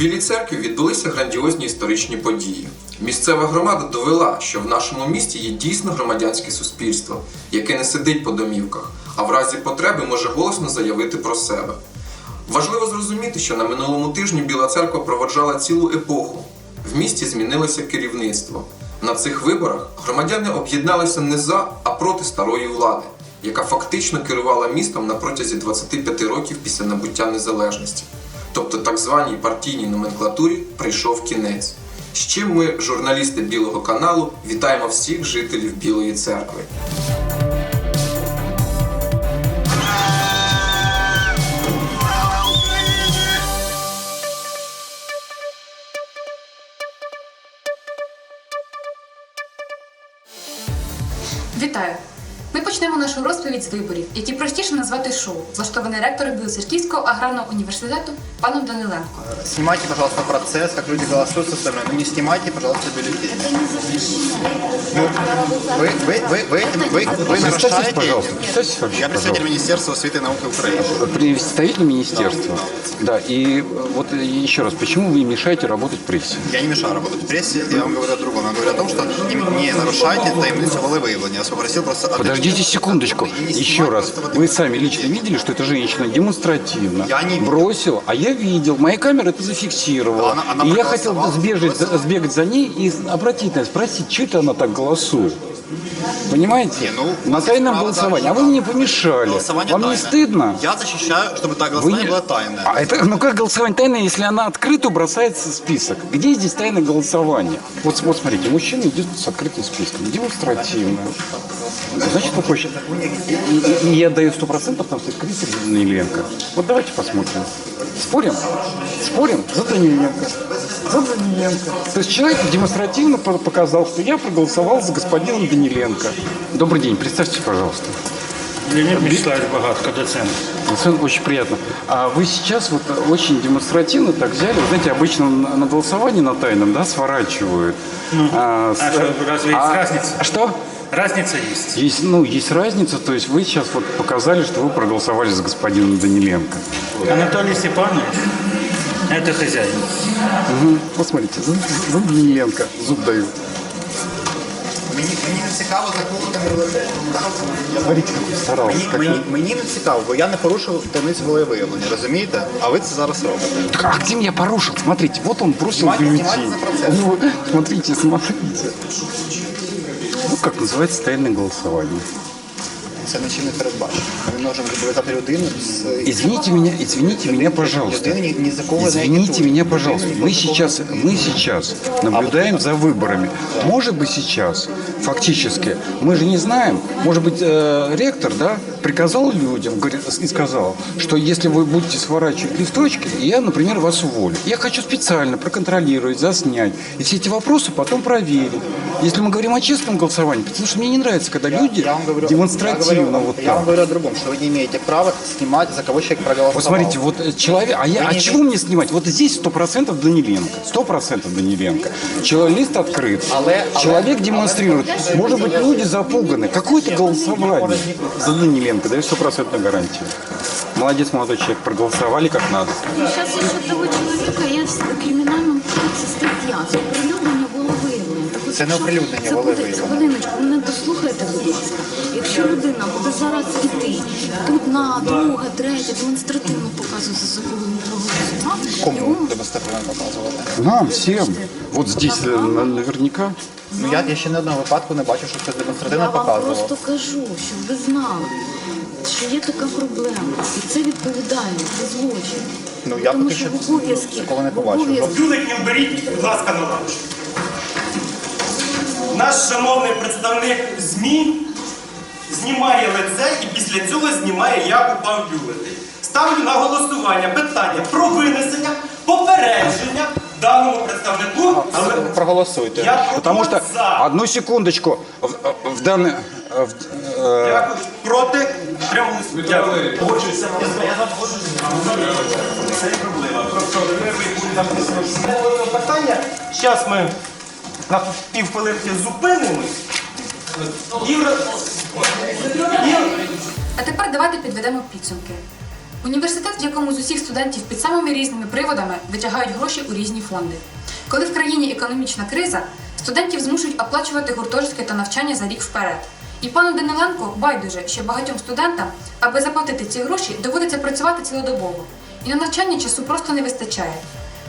Білій церкві відбулися грандіозні історичні події. Місцева громада довела, що в нашому місті є дійсно громадянське суспільство, яке не сидить по домівках, а в разі потреби може голосно заявити про себе. Важливо зрозуміти, що на минулому тижні Біла церква проводжала цілу епоху. В місті змінилося керівництво. На цих виборах громадяни об'єдналися не за, а проти старої влади, яка фактично керувала містом на протязі 25 років після набуття незалежності. Тобто так званій партійній номенклатурі прийшов кінець. З чим ми, журналісти Білого каналу, вітаємо всіх жителів Білої церкви. Вітаю! Ми почнемо нашу розповідь з виборів, які простіше назвати шоу, влаштоване ректором Білоцерківського аграрного університету паном Даниленко. Снимайте, пожалуйста, процесс, как люди голосуют со стороны. Но не снимайте, пожалуйста, бюллетень. Ну, вы, вы, вы, вы, этим- вы, вы Представьтесь, нарушаете... пожалуйста, представьтесь вообще, Я представитель пожалуйста. Министерства освиты и науки Украины. Представитель министерства. Да, и э, вот э, еще раз, почему вы мешаете работать прессе? Я не мешаю работать в прессе, я вам говорю о другом. Я говорю о том, что не, не нарушайте таємницю волевиявлення. Я вас попросил просто... Подождите секундочку. Не Еще раз. Вы сами лично видели, что эта женщина демонстративно не бросила, а я видел. Моя камера это зафиксировала. Она- она и я хотел сбежать, сбегать за ней и обратить на спросить, что это она так голосует. Понимаете? Не, ну, на тайном голосовании. да, А вы мне помешали. Вам не тайное. стыдно? Я защищаю, чтобы та Вы голосование не- было тайное. А это, ну как голосование тайное, если она открыто бросается в список? Где здесь тайное голосование? Вот, вот смотрите, мужчина идет с открытым списком, демонстративно. Значит, он хочет. И, и- я даю сто процентов, там стоит Кристина Даниленко. Вот давайте посмотрим. Спорим? Спорим? За Даниленко. За Даниленко. То есть человек демонстративно по- показал, что я проголосовал за господина Даниленко. Добрый день, представьте, пожалуйста. Леонид Вячеславович Богатко, доцент. Очень приятно. А вы сейчас вот очень демонстративно так взяли. Вы знаете, обычно на, голосовании на тайном, да, сворачивают. а, с- а что, разве есть разница? а Что? Разница есть. Есть, ну, есть разница, то есть вы сейчас вот показали, что вы проголосовали за господина Даниленко. Анатолий Степанович – это хозяин. Угу. Вот смотрите, за, за Даниленко зуб даю. Мені, мені не цікаво, за кого там бюлетень. Смотрите, как он старался. Мені, как мені, он- мені не цікаво, бо я не порушив таємницю волевиявлення, розумієте? А ви це зараз робите. Так, А где я порушил? Смотрите, вот он бросил Снимайте, бюллетень. снимайте за процесс. Ну, смотрите, смотрите. Как называется тайное голосование. Це нічим не передбачено. Ми можемо зобов'язати людину з Извините меня, извините меня, пожалуйста. Людина ні, ні за кого не Извините агітує. меня, пожалуйста. Мы сейчас, мы сейчас наблюдаем за выборами. Может быть, сейчас, фактически, мы же не знаем, может быть, э, ректор, да, приказал людям говорит, и сказал, что если вы будете сворачивать листочки, я, например, вас уволю. Я хочу специально проконтролировать, заснять. И все эти вопросы потом проверить. Если мы говорим о честном голосовании, потому что мне не нравится, когда люди Я вам говорю, демонстративно я говорю, вот я так. вам говорю о другом, что вы не имеете права снимать, за кого человек проголосовал. Вот смотрите, вот э, человек, а я, Вы а не чего ви- мне снимать? Вот здесь сто процентов Даниленко, сто процентов Даниленко. Человек лист открыт, Але- але- человек демонстрирует. Может быть, люди запуганы. Какое-то голосование за Даниленко, даю стопроцентную гарантию. Молодец, молодой человек, проголосовали как надо. Зараз щодо того чоловіка є в кримінальному кодексі стаття Це не оприлюднення це буде- волевиявлення. Хвилиночку, мене дослухайте, будь ласка. Якщо людина буде зараз іти, тут на друге, третє, демонстративно показує за собою не проголосував, Кому йому демонстративно показувати? Нам, всем. Вот здесь э, на- наверняка. Ну я, я ще не одного випадку не бачив, що це демонстративно я вам показувало. просто кажу, щоб ви знали. Що є така проблема, і це відповідальність, це злочин. Ну, я Тому поки що що в обов'язки, такого не в побачив. обов'язки Бюлетні беріть, будь ласка, на лавочку Наш шановний представник ЗМІ знімає лице і після цього знімає, як упав бюлетень. Ставлю на голосування питання про винесення попередження даному представнику. Але проголосуйте. Я Потому что, за. одну секундочку, в, в данный... э, в- э, Дякую. Проти. Прямо Дякую. Погоджуюся. Це не проблема. Просто ви будете там Мовлене питання. Зараз ми на півхвилинки зупинимось. І, А тепер давайте підведемо підсумки. Університет, в якому з усіх студентів під самими різними приводами витягають гроші у різні фонди. Коли в країні економічна криза, студентів змушують оплачувати гуртожитки та навчання за рік вперед. І пану Даниленко байдуже, що багатьом студентам, аби заплатити ці гроші, доводиться працювати цілодобово. І на навчання часу просто не вистачає.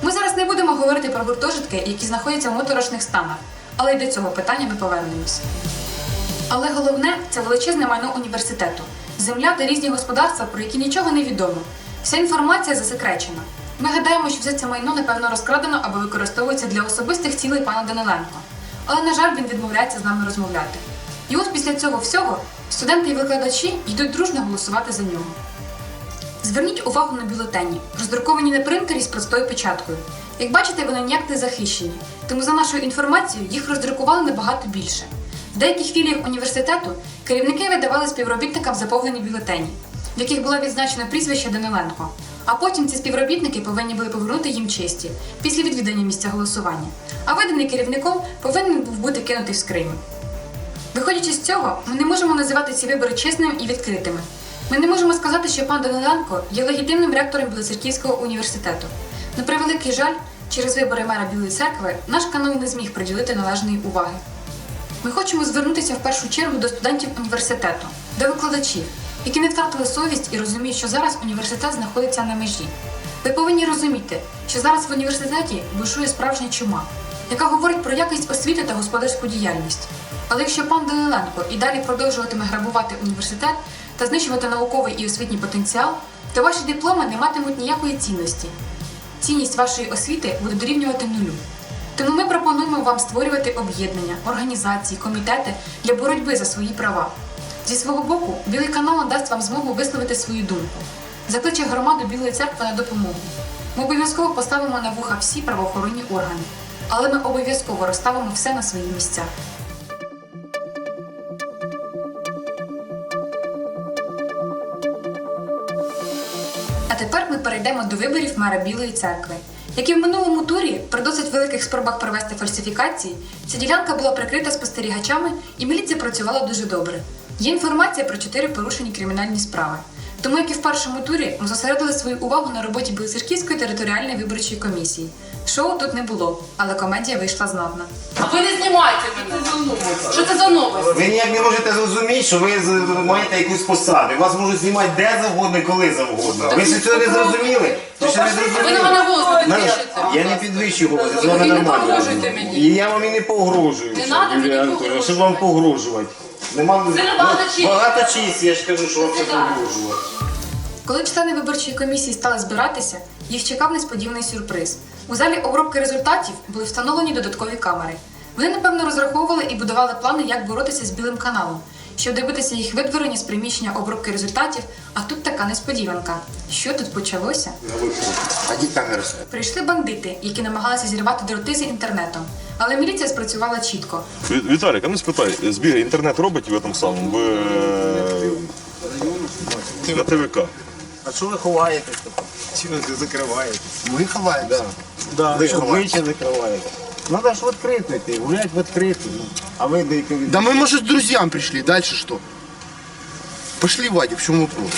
Ми зараз не будемо говорити про гуртожитки, які знаходяться в моторошних станах, але й до цього питання ми повернемось. Але головне це величезне майно університету, земля та різні господарства, про які нічого не відомо. Вся інформація засекречена. Ми гадаємо, що все це майно напевно розкрадено або використовується для особистих цілей пана Даниленко. Але, на жаль, він відмовляється з нами розмовляти. І ось після цього всього студенти і викладачі йдуть дружно голосувати за нього. Зверніть увагу на бюлетені, роздруковані на принтері з простою печаткою. Як бачите, вони ніяк не захищені, тому за нашою інформацією їх роздрукували набагато більше. В деяких філіях університету керівники видавали співробітникам заповнені бюлетені, в яких було відзначено прізвище Даниленко. А потім ці співробітники повинні були повернути їм честі після відвідання місця голосування. А виданий керівником повинен був бути кинутий в скриню. Виходячи з цього, ми не можемо називати ці вибори чесними і відкритими. Ми не можемо сказати, що пан Даниленко є легітимним ректором Білоцерківського університету. На превеликий жаль, через вибори мера Білої церкви наш канал не зміг приділити належної уваги. Ми хочемо звернутися в першу чергу до студентів університету, до викладачів, які не втратили совість і розуміють, що зараз університет знаходиться на межі. Ви повинні розуміти, що зараз в університеті бушує справжня чума, яка говорить про якість освіти та господарську діяльність. Але якщо пан Даниленко і далі продовжуватиме грабувати університет та знищувати науковий і освітній потенціал, то ваші дипломи не матимуть ніякої цінності. Цінність вашої освіти буде дорівнювати нулю. Тому ми пропонуємо вам створювати об'єднання, організації, комітети для боротьби за свої права. Зі свого боку, Білий канал надасть вам змогу висловити свою думку, закличе громаду Білої церкви на допомогу. Ми обов'язково поставимо на вуха всі правоохоронні органи, але ми обов'язково розставимо все на свої місця. Перейдемо до виборів мера Білої церкви. Як і в минулому турі, при досить великих спробах провести фальсифікації, ця ділянка була прикрита спостерігачами, і міліція працювала дуже добре. Є інформація про чотири порушені кримінальні справи. Тому, як і в першому турі, ми зосередили свою увагу на роботі Білоцерківської територіальної виборчої комісії. Шоу тут не було, але комедія вийшла знатна. Ви не знімайте мене. Що це за новость? Ви ніяк не можете зрозуміти, що ви з- маєте якусь посаду. Вас можуть знімати де завгодно, і коли завгодно. Ви ще цього не зрозуміли? Ви ще не Ви на зрозуміли? мене голос. Я не підвищую голос, з вами Ви не нормально. погрожуйте мені. І я вам і не погрожую. Не надо мені Юлія Анатоліївна, Щоб вам погрожувати. Нема Це не багато честі. багато честі, я ж кажу, що вам це так. погрожувати. Коли члени виборчої комісії стали збиратися, їх чекав несподіваний сюрприз. У залі обробки результатів були встановлені додаткові камери. Вони, напевно, розраховували і будували плани, як боротися з білим каналом, щоб добитися їх видворення з приміщення обробки результатів. А тут така несподіванка. Що тут почалося? Прийшли бандити, які намагалися зірвати дроти з інтернетом. Але міліція спрацювала чітко. Ві- Віталік, а ну спитай, збігай, інтернет робить в этом самому, в, е, на ТВК. А що ви ховаєтесь? Чого ви закриваєте? Мы ховаємося? да. Да, Ви обличчя закриваєте. Надо ж в відкриту йти, гулять в відкриту. ну. А ви деякі від... Да мы, может, к друзьям пришли. Дальше что? Пошли, Вадик, в чем вопрос?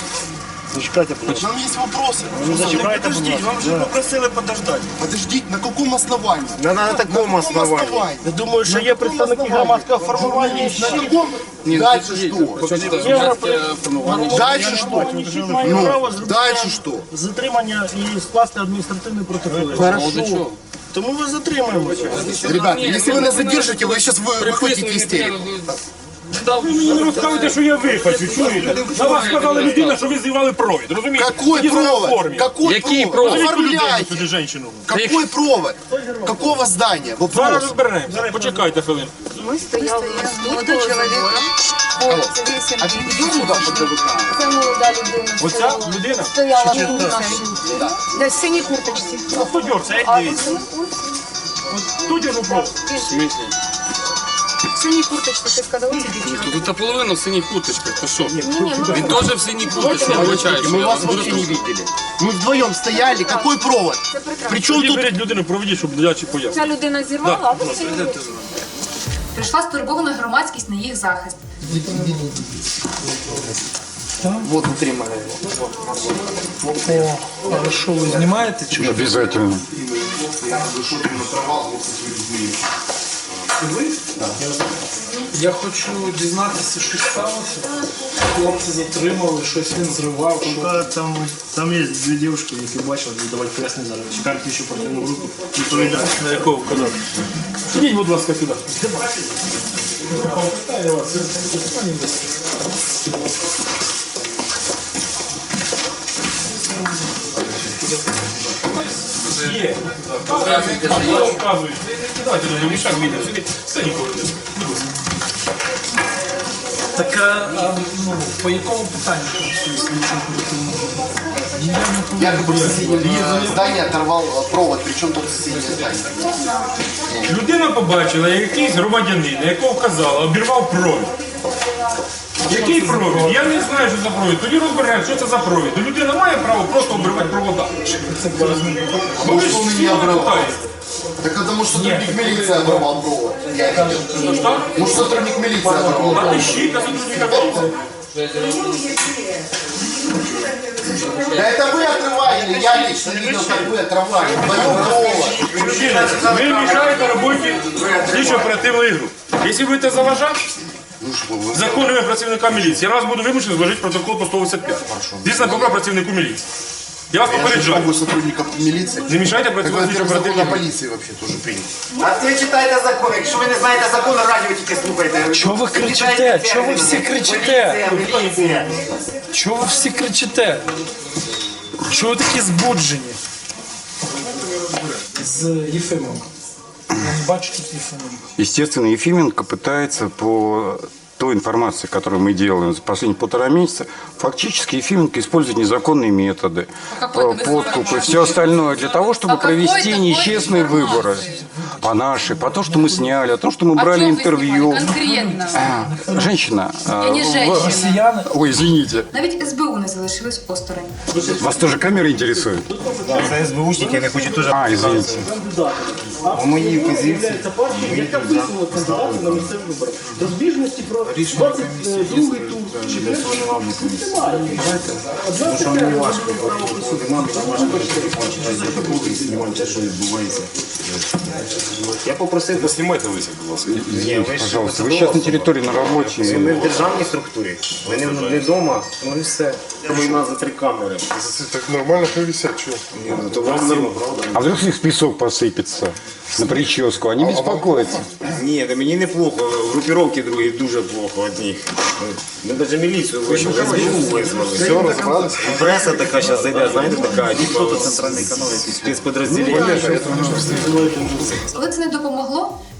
Ну, чекайте, будь ласка. Нам есть вопросы. Ну, зачекайте, будь Подождіть, вам ласка. же Да. попросили подождати. Подождите, на каком основании? На, на такому основанні. Я думаю, що є представники громадського формування. і На каком? Дальше что? Дальше что? Ну, дальше что? Затримання і скласти адміністративний протокол. Хорошо. Тому ви затримуємося. Ребята, если вы нас задержите, вы сейчас вы, выхватите истерику. Ви мені не розказуєте, що я вихочу, чуєте? На вас сказала людина, що ви зірвали провід, розумієте? Какой ви провод? формі. Какой Який провод? Оформляйте. сюди, женщину. Какой провод? Какого здания? Зараз Вопрос. розберемося. Почекайте хвилин. Ми стояли з молодим чоловіком. Це вісім Це молода людина. Оця людина? Стояла на нашій. Да, в синій курточці. А хто дьорся? Тут я в синій курточці, ти сказав, це дівчина. Тут наполовину в синіх курточках, то що? Ну Він теж в синій курточці, я вибачаю. що Мы вас вообще не видели. Мы вдвоем стояли. Какой провод? це прекрасно. Причем Тоді тут... беріть людину, проведіть, щоб дядячі пояснити. Ця людина зірвала, а ви всі Прийшла стурбована громадськість на їх захист. Вот внутри моего. Хорошо, ви знімаєте чи Обязательно. Я хочу дізнатися, що сталося. Хлопці затримали, щось він зривав. Там, там є дві дівчинки, які бачили, давайте поясни зараз. Чекають ще оперативну групу. Відповідає. На якого вказати? Ідіть, будь ласка, сюди. Питаю вас. Пані Десять. Є. Показуйте. Давайте не мішак відео сюди. Це ніколи не Будь ласка. Так, а, а, ну, по якому питанню працює слідчий оперативний? Я не Якобы в соседнем э, здании оторвал э, провод, причем тут соседнее здание. Людина побачила, якийсь громадянин, якого вказала, обірвав провід. Який провід? Я не знаю, що за провід. Тоді розбираємо, що це за провід. Ну, Людина має право просто обривати провода. Бо ви ж он всі не обривав. питаєте. Так потому что сотрудник милиции оборвал провод. Я видел. Що ж так? Может, сотрудник милиции оборвал А провод. ти щіка сотрудника поліції. Да это вы отрывали, я лично видел, как вы отрывали. Вдвоем провод. Мужчина, ви мішаєте роботі слідчо оперативної групи. Якщо будете заважати законними працівниками міліції, я вас буду вимушений зложити протокол по 185. Дійсно, по працівнику міліції. Я вас попереджаю. сотрудников милиции. Не мішайте працювати слідчо закон полиции вообще тоже принят. А ви читайте закон. Якщо ви не знаєте закон, радіо тільки слухайте. Чого ви кричите? Чого ви всі кричите? Поліція, міліція. Чого ви всі кричите? Чого ви такі збуджені? З Єфимом. Естественно, Ефименко пытается по той информации, которую мы делаем за последние полтора месяца, фактически Ефименко использует незаконные методы, какой-то э, подкупы, все остальное для того, чтобы По какой провести такой нечестные выборы. информации? По нашей, по то, что мы сняли, о том, что мы О брали чем вы интервью. снимали конкретно? А, Женщина. а, Я не в- женщина. Росіяни? Ой, извините. Навіть СБУ не залишилось осторонь. Вас тоже камера интересует? Це СБУшники, не хочуть теж. А, извините. У моїй вказівці. Розбіжності про 22 тур. Тому що мені важко. Суди мамі важко читати протоколи і знімати, що відбувається. Я попросив Знімайте лисик, будь ласка. Ні, ви ж Пожалуйста, вы посадова сейчас на территории, на работе. Ми в державній структурі, ви не, не вдома, ну і все. Війна за три камери. Так нормально повісять, що? Ну, то вам нормально, правда? А вдруг с них песок посыпется на прическу? Они беспокоятся. Ні, та мені неплохо. Группировки групіровки другі дуже плохо одних. Ми навіть міліцію визвали, СБУ визвали. Все, розібралися? Преса така зараз зайде, знаєте, така, типу, центральний канал якийсь спецподрозділення. Коли це не допомогло,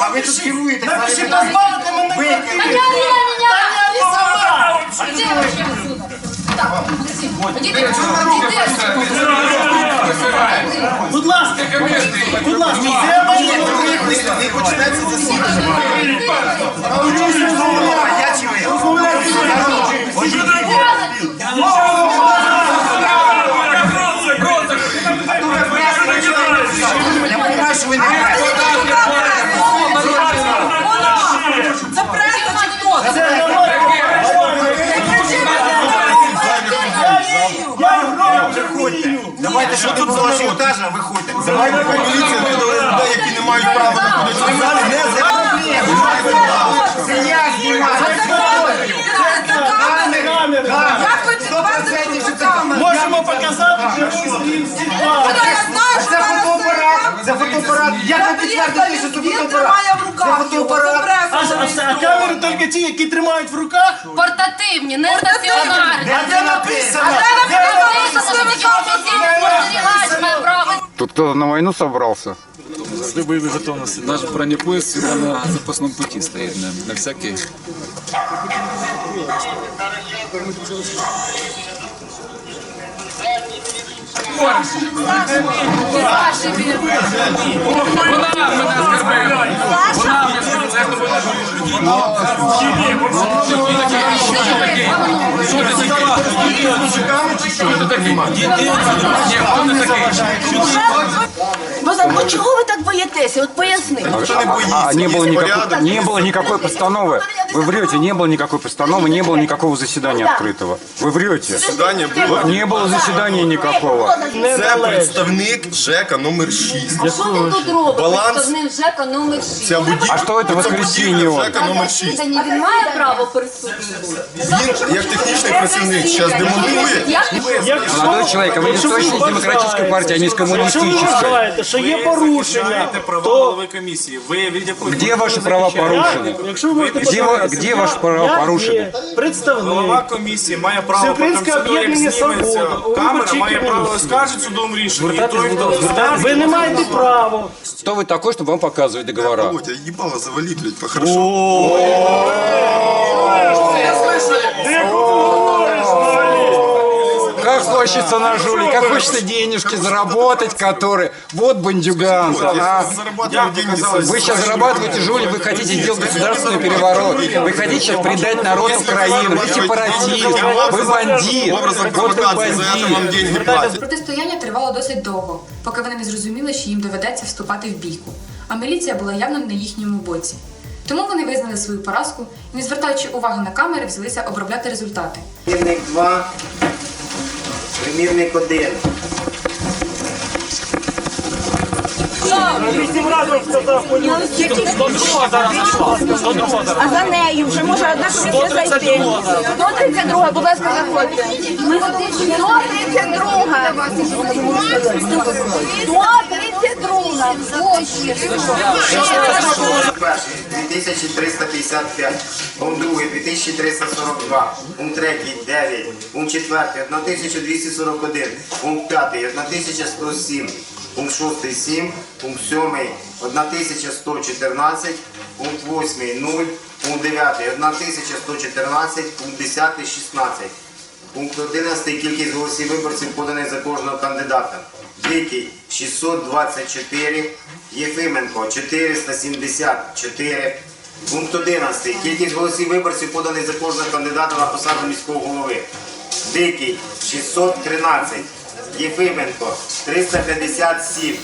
А ви тут керуєте, ви Будь ласка, будь ласка, це Не починається засідання. я чи ви? Я Що тут за ажіотажа, виходьте. Давайте поліція видали людей, які не мають права знаходитися в залі. Не за Це я знімаю. Можемо показати, що ми з Я Як ви підтвердите, що це фотоапарат? в руках. Це фотоапарат. А камери тільки ті, які тримають в руках. Портативні, не стаціонарні. Де це написано? А де написано? Тут кто-то на войну собрался? завжди бойові готовності. Наш бронепоезд всегда на запасном пути стоит, на, на всякий. поруч. Саші він. Вона мене скарбила. Вона мене скарбила. Що ти такий? Що ти такий? Ні, хто не такий? Чого ви так боїтеся? вот поясни. А, а не было, никакой, не было никакой постановы. Вы врете, не было никакой постановы, не было никакого заседания открытого. Вы врете. Заседание было. Не было заседания никакого. Це представник ЖЕКа номер 6. Що він тут робить? Баланс. Представник ЖЕКа номер 6. Ця будівля, А что это воскресенье он? ЖЕКа номер 6. Він має право присутній бути? Він, як технічний працівник, зараз демонтує. Молодой человек, а вы не точно из демократической партии, а не из коммунистической. вважаєте, що є порушення, то Где ваши права порушены? якщо ви можете Где, ва- где ваши права я порушены? є представник комісії має право Всеукраїнське об'єднання «Свобода», у виборчій комісії. оскаржити судом рішення. І той, хто Ви не маєте права. Кто вы такой, чтобы вам показывать договора? Володя, їбало завали, блядь, по-хорошо. Как хочется на жуле, как хочется денежки заработать, которые... Вот бандюган. а. Зарабатываю деньги Вы сейчас зарабатываете жуль, вы хотите сделать государственный переворот. Вы хотите сейчас предать народ Украины. Вы сепаратист, вы бандит. Образом Вот вы провокации, за это вам бандит. деньги платят. Протистояння тривало досить довго, поки вони не зрозуміли, що їм доведеться вступати в бійку. А міліція була явно на їхньому боці. Тому вони визнали свою поразку і, не звертаючи уваги на камери, взялися обробляти результати. Примірник 2, primeiro Nicodemo. Вісім разів сказав, А за нею вже може одна комісія зайти. 132, будь ласка, заходьте. 132. 132. Площі. Перший 2355, пункт другий 2342, пункт третій 9, пункт четвертий 1241, пункт п'ятий 1107, пункт шостий 7, пункт сьомий 1114, пункт восьмий 0, пункт дев'ятий 1114, пункт 10 16. Пункт 11. Кількість голосів виборців поданих за кожного кандидата. Дикий 624, Єфименко 474. Пункт 11. Кількість голосів виборців поданих за кожного кандидата на посаду міського голови. Дикий 613, Єфименко 357.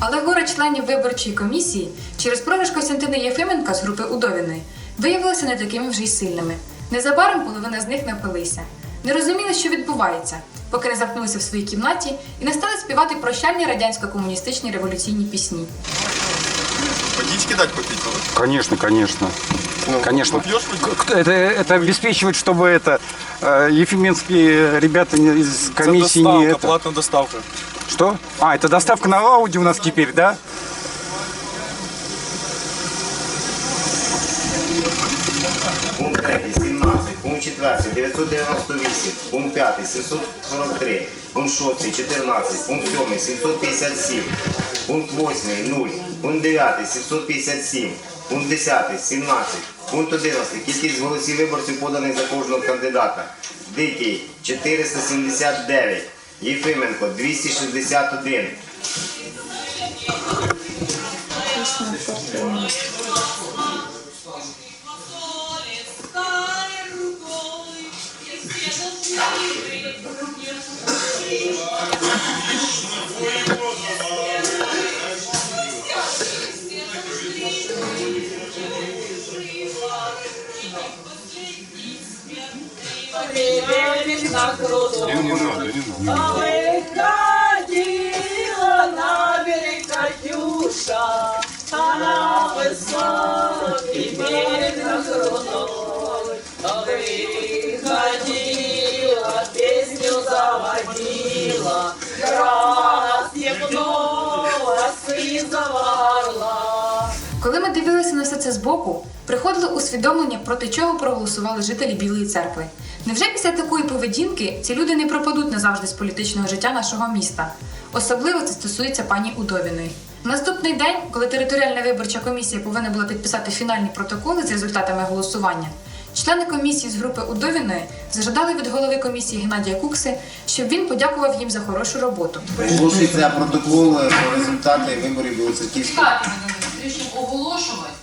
Але горе членів виборчої комісії через програш Костянтина Єфименка з групи Удовіної виявилися не такими вже й сильними. Незабаром половина з них напилися. Не розуміли, що відбувається, поки не замкнулися в своїй кімнаті і не стали співати прощальні радянсько-комуністичні революційні пісні Водички дать попить, Володя? Конечно, конечно. Ну, Конечно. попьешь водички? К- Это, это обеспечивает, чтобы это э, ефименские ребята не- из комиссии не это. платна доставка. Что? А, это доставка на Ауди у нас теперь, да? 998, пункт 5, 743, пункт 6, 14, пункт 7, 757, пункт 8, 0, пункт 9, 757, пункт 10, 17, пункт 11, кількість голосів виборців поданих за кожного кандидата. Дикий 479, Єфименко 261. на берег Катюша, она высокий берег на крутой. Выходила, песню заводила, раз темно, сын заварла. Дивилися на все це збоку, приходило усвідомлення, проти чого проголосували жителі Білої церкви. Невже після такої поведінки ці люди не пропадуть назавжди з політичного життя нашого міста? Особливо це стосується пані Удовіної. Наступний день, коли територіальна виборча комісія повинна була підписати фінальні протоколи з результатами голосування, члени комісії з групи Удовіної зажадали від голови комісії Геннадія Кукси, щоб він подякував їм за хорошу роботу. Оголошується протокол про результати виборів Білоцерківського. Рішення оголошувати.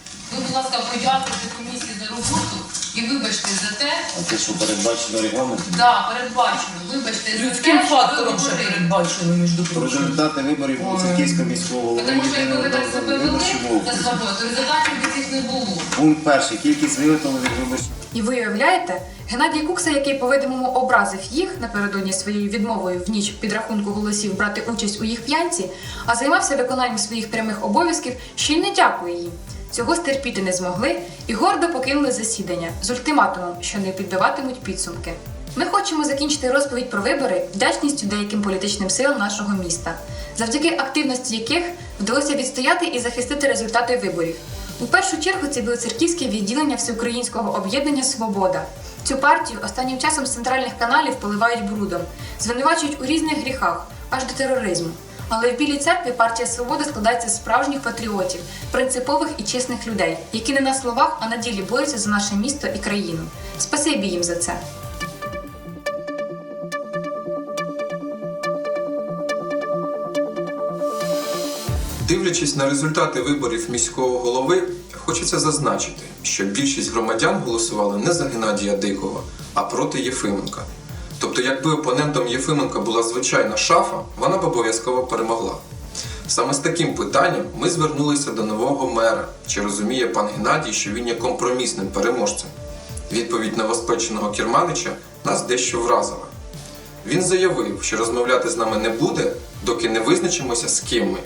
Ласка, подякуйте комісії за роботу і вибачте за те, Це що передбачено регламентом? да, передбачено, вибачте за Людським те, фактором ще говорили. передбачено, між Про результати виборів Білоцерківського міського голови Тому що якби ви так єдиного себе вели виборчого за округу. собою, то результатів би цих не було. Пункт перший. Кількість виготовлених виборчих І ви уявляєте, Геннадій Кукса, який по-видимому образив їх напередодні своєю відмовою в ніч підрахунку голосів брати участь у їх п'янці, а займався виконанням своїх прямих обов'язків, ще й не дякує їм. Цього стерпіти не змогли і гордо покинули засідання з ультиматумом, що не підбиватимуть підсумки. Ми хочемо закінчити розповідь про вибори вдячністю деяким політичним силам нашого міста, завдяки активності яких вдалося відстояти і захистити результати виборів. У першу чергу це білоцерківське відділення Всеукраїнського об'єднання Свобода. Цю партію останнім часом з центральних каналів поливають брудом, звинувачують у різних гріхах, аж до тероризму. Але в Білій церкві партія Свобода складається з справжніх патріотів, принципових і чесних людей, які не на словах, а на ділі борються за наше місто і країну. Спасибі їм за це. Дивлячись на результати виборів міського голови, хочеться зазначити, що більшість громадян голосували не за Геннадія Дикого, а проти Єфименка. Тобто, якби опонентом Єфименка була звичайна шафа, вона б обов'язково перемогла. Саме з таким питанням ми звернулися до нового мера, чи розуміє пан Геннадій, що він є компромісним переможцем. Відповідь новоспеченого керманича нас дещо вразила. Він заявив, що розмовляти з нами не буде, доки не визначимося, з ким ми.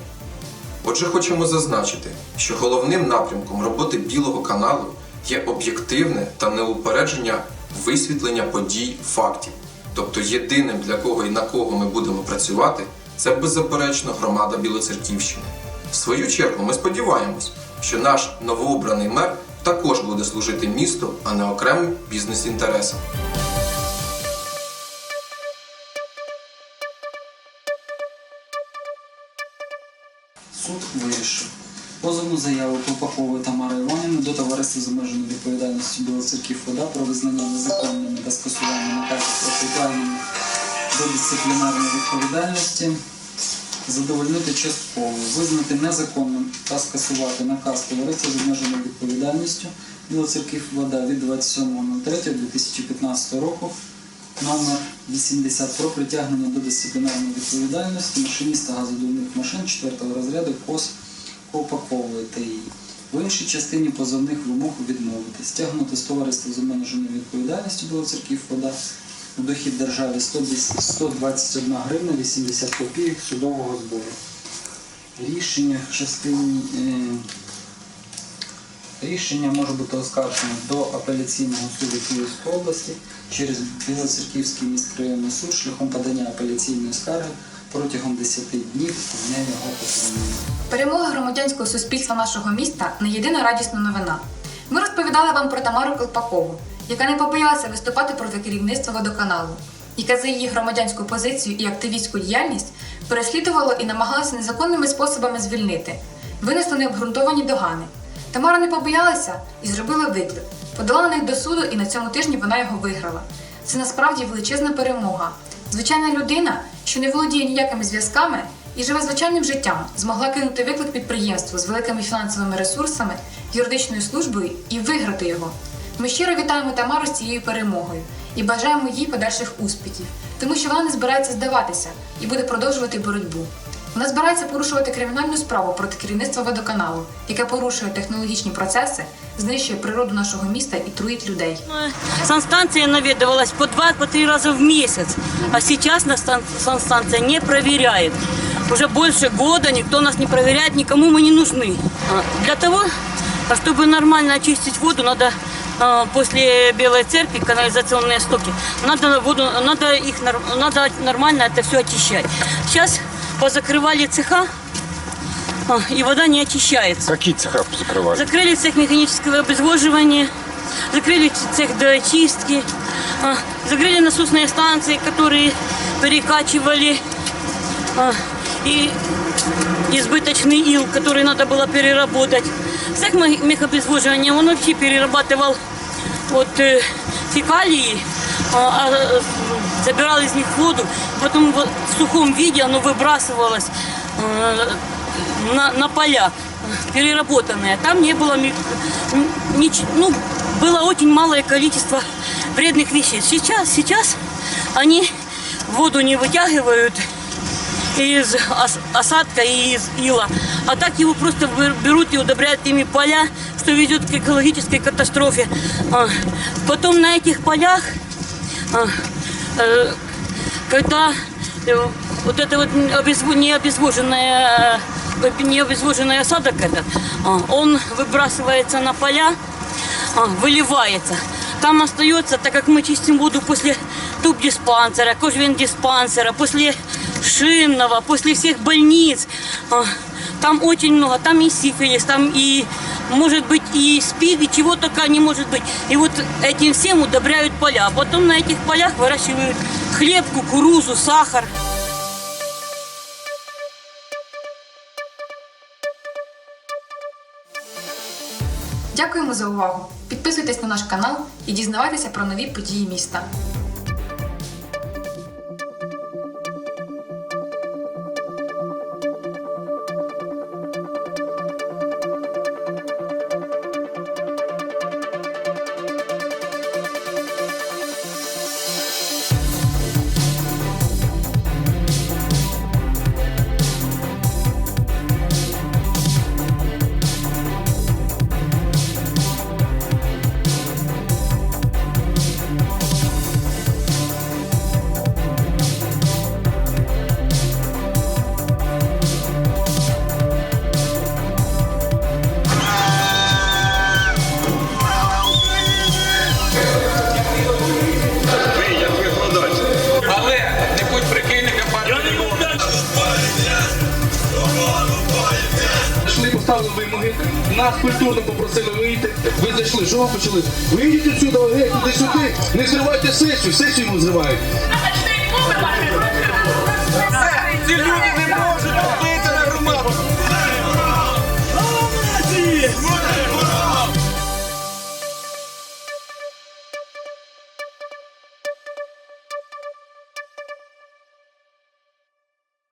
Отже, хочемо зазначити, що головним напрямком роботи Білого каналу є об'єктивне та неупередження висвітлення подій фактів. Тобто єдиним для кого і на кого ми будемо працювати, це беззаперечно громада Білоцерківщини. В свою чергу ми сподіваємось, що наш новообраний мер також буде служити місту, а не окремим бізнес-інтересам. Суд вирішив позовну заяву Попапової Тамари Іванівни до товариства з обмеженою відповідальністю Білоцерків вода про визнання незаконними та скасування наказів про до дисциплінарної відповідальності, задовольнити частково, визнати незаконним та скасувати наказ товариства з обмеженою відповідальністю Білоцерків вода від 27.03.2015 року номер 80 про притягнення до дисциплінарної відповідальності машиніста газодувних машин 4 розряду КОС Копакової ТІ. В іншій частині позовних вимог відмовити. Стягнути з товариства з обмеженою відповідальністю Білоцерків вода у дохід державі 121 гривна 80 копійок судового збору. Рішення частині е, Рішення може бути оскаржено до апеляційного суду Київської області через Білоцерківський міськрайонний суд шляхом подання апеляційної скарги протягом 10 днів з дня його отримання. Перемога громадянського суспільства нашого міста не єдина радісна новина. Ми розповідали вам про Тамару Колпакову, яка не побоялася виступати проти керівництва водоканалу, яка за її громадянську позицію і активістську діяльність переслідувало і намагалася незаконними способами звільнити, винесло необґрунтовані догани. Тамара не побоялася і зробила виклик, подала на них до суду, і на цьому тижні вона його виграла. Це насправді величезна перемога. Звичайна людина, що не володіє ніякими зв'язками і живе звичайним життям, змогла кинути виклик підприємству з великими фінансовими ресурсами, юридичною службою і виграти його. Ми щиро вітаємо Тамару з цією перемогою і бажаємо їй подальших успіхів, тому що вона не збирається здаватися і буде продовжувати боротьбу. Вона збирається порушувати кримінальну справу проти керівництва водоканалу, яке порушує технологічні процеси, знищує природу нашого міста і труїть людей. Санстанция наведывалась по два, по три раза в месяц, а сейчас нас стан- санстанция не проверяет. Уже больше года никто нас не проверяет, никому мы не нужны. А, Для того, а чтобы нормально очистить воду, надо а, после Белой Церкви канализационные стоки, надо воду, надо их нор- надо нормально это все очищать. Сейчас позакрывали цеха, а, и вода не очищается. Какие цеха закрывали? Закрыли цех механического обезвоживания, закрыли цех доочистки, а, закрыли насосные станции, которые перекачивали. а, и избыточный ил, который надо было переработать. Цех мех- мехобезвоживания, он вообще перерабатывал вот э, фекалии, забирал из них воду, потом в сухом виде оно выбрасывалось э, на, на поля переработанное. Там не было, нич- ну, было очень малое количество вредных веществ. Сейчас, сейчас они воду не вытягивают из ос- осадка и из ила, а так его просто бер- берут и удобряют ими поля, что ведет к экологической катастрофе. А, Потом на этих полях, а, когда э, вот это вот обезво- не обезвоженная э, не обезвоженный осадок этот, а, он выбрасывается на поля, а, выливается. Там остается, так как мы чистим воду после туб-диспансера, кожвен-диспансера, после шинного, после всех больниц. а, Там очень много, там и сифилис, там и, может быть, и спид, и чего только не может быть. И вот этим всем удобряют поля. А потом на этих полях выращивают хлеб, кукурузу, сахар. Дякуємо за увагу. Підписуйтесь на наш канал і дізнавайтеся про нові події міста. Почали? Вийдіть отсюди, геть, туди сюди, не зривайте сесію, сесію йому зривають.